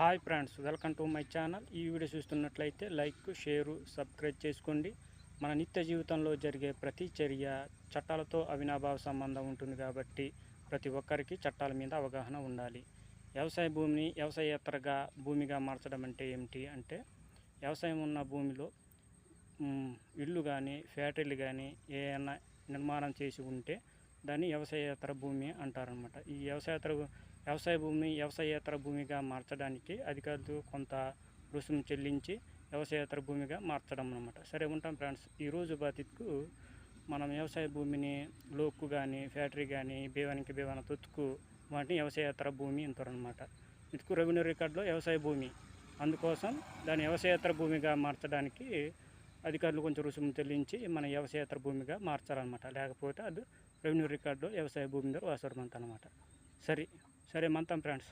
Hi friends welcome to my channel. ఈ video చూస్తున్నట్లయితే like share subscribe చేసుకోండి. మన నిత్య జీవితంలో జరిగే ప్రతి చర్య చట్టాలతో అవినాభావ సంబంధం ఉంటుంది కాబట్టి ప్రతి ఒక్కరికి చట్టాల మీద అవగాహన ఉండాలి. వ్యవసాయ భూమిని వ్యవసాయేతరగా భూమిగా మార్చడం అంటే ఏమిటి అంటే వ్యవసాయం ఉన్న భూమిలో ఇల్లు కానీ ఫ్యాక్టరీలు కానీ ఏమైనా నిర్మాణం చేసి ఉంటే దాన్ని వ్యవసాయేతర భూమి అంటారనమాట ఈ వ్యవసాయేతర వ్యవసాయ భూమి వ్యవసాయేతర భూమిగా మార్చడానికి అధికారులు కొంత రుసుము చెల్లించి వ్యవసాయేతర భూమిగా మార్చడం అనమాట సరే ఉంటాం ఫ్రెండ్స్. ఈరోజు బాధితుకు మనం వ్యవసాయ భూమిని లోక్కు కానీ ఫ్యాక్టరీ కానీ బేవానికి బేవాన తొత్తుకు వాటిని వ్యవసాయేతర భూమి అంటారనమాట ఇతుకు రెవెన్యూ రికార్డులో వ్యవసాయ భూమి. అందుకోసం దాన్ని వ్యవసాయేతర భూమిగా మార్చడానికి అధికారులు కొంచెం రుసుము చెల్లించి మన వ్యవసాయేతర భూమిగా మార్చాలన్నమాట. లేకపోతే అది రెవెన్యూ రికార్డులో వ్యవసాయ భూమి దగ్గర వాసరం అనమాట సరే సరే మంతం ఫ్రెండ్స్.